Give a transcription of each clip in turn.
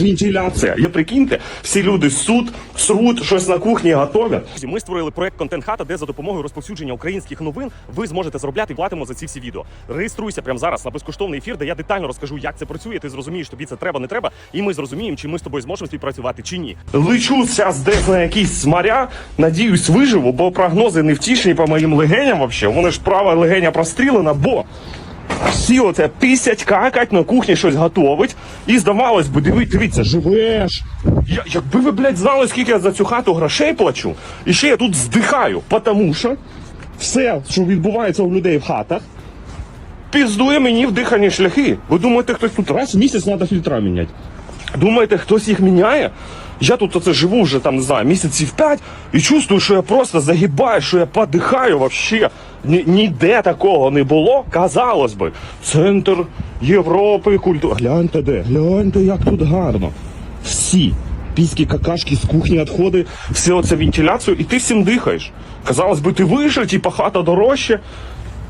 вентиляція. Я прикиньте, всі люди суд, срут, щось на кухні готовлять. Ми створили проект Контент Хата, де за допомогою розповсюдження українських новин ви зможете заробляти і платимо за ці всі відео. Реєструйся прямо зараз на безкоштовний ефір, де я детально розкажу, як це працює. Ти зрозумієш, тобі це треба, не треба, і ми зрозуміємо, чи ми з тобою зможемо співпрацювати чи ні. Лечу зараз десь на якісь смаря. Надіюсь, виживу, бо прогнози невтішні по моїм легеням вообще. Вони ж права легеня прострілена, бо всі оце пісять, какать на кухні щось готовить. І здавалось би, диви, дивіться, живеш. Я, якби ви, блядь, знали, скільки я за цю хату грошей плачу, і ще я тут здихаю, тому що все, що відбувається у людей в хатах, піздує мені в дихані шляхи. Ви думаєте, хтось тут раз в місяць треба фільтра міняти? Думаєте, хтось їх міняє? Я тут оце живу вже там, не знаю, місяців п'ять і чувствую, що я просто загибаю, що я подихаю вообще. Ні, ніде такого не було. Казалось би, центр Європи, культури. Гляньте де, гляньте, як тут гарно. Всі піські какашки з кухні відходи, все оце вентиляцію, і ти всім дихаєш. Казалось би, ти вийшов, типа хата дорожче.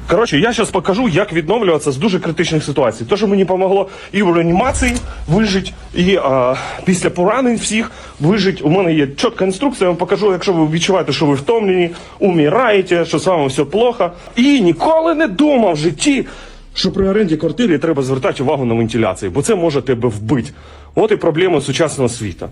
Коротше, я зараз покажу, як відновлюватися з дуже критичних ситуацій. Те, що мені допомогло і в реанімації вижити, і а, після поранень всіх вижити. У мене є чітка інструкція, я вам покажу, якщо ви відчуваєте, що ви втомлені, умираєте, що з вами все плохо. І ніколи не думав в житті, що при оренді квартири треба звертати увагу на вентиляцію, бо це може тебе вбити. От і проблема сучасного світу.